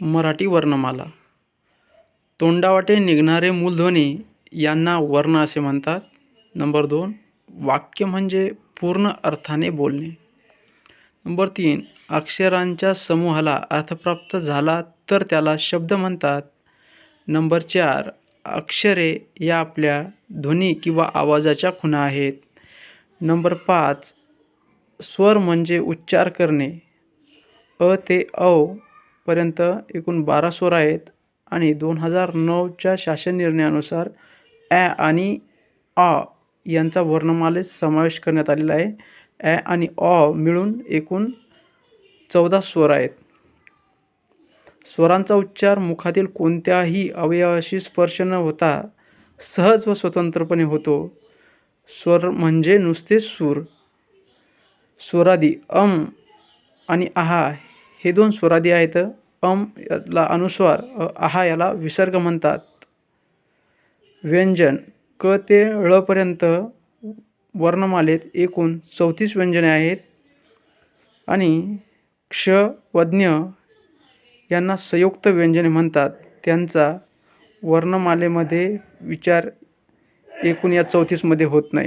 मराठी वर्णमाला. तोंडावाटे निघणारे मूलध्वनी यांना वर्ण असे म्हणतात. नंबर दोन वाक्य म्हणजे पूर्ण अर्थाने बोलणे. नंबर तीन अक्षरांच्या समूहाला अर्थप्राप्त झाला तर त्याला शब्द म्हणतात. नंबर चार अक्षरे या आपल्या ध्वनी किंवा आवाजाच्या खुणा आहेत. नंबर पाच स्वर म्हणजे उच्चार करणे. अ ते औ पर्यंत एकूण बारा स्वर आहेत आणि दोन हजार नऊच्या शासन निर्णयानुसार ॲ आणि आ यांचा वर्णमालेत समावेश करण्यात आलेला आहे. ॲ आणि ऑ मिळून एकूण चौदा स्वर आहेत. स्वरांचा उच्चार मुखातील कोणत्याही अवयवाशी स्पर्श न होता सहज व स्वतंत्रपणे होतो. स्वर म्हणजे नुसते सूर. स्वरादी अम आणि आहा हे दोन स्वरादी आहेत. अम याला अनुस्वार आहा याला विसर्ग म्हणतात. व्यंजन क ते ळपर्यंत वर्णमालेत एकूण चौतीस व्यंजने आहेत. आणि क्ष वज्ञ यांना संयुक्त व्यंजने म्हणतात. त्यांचा वर्णमालेमध्ये विचार एकूण या चौतीसमध्ये होत नाही.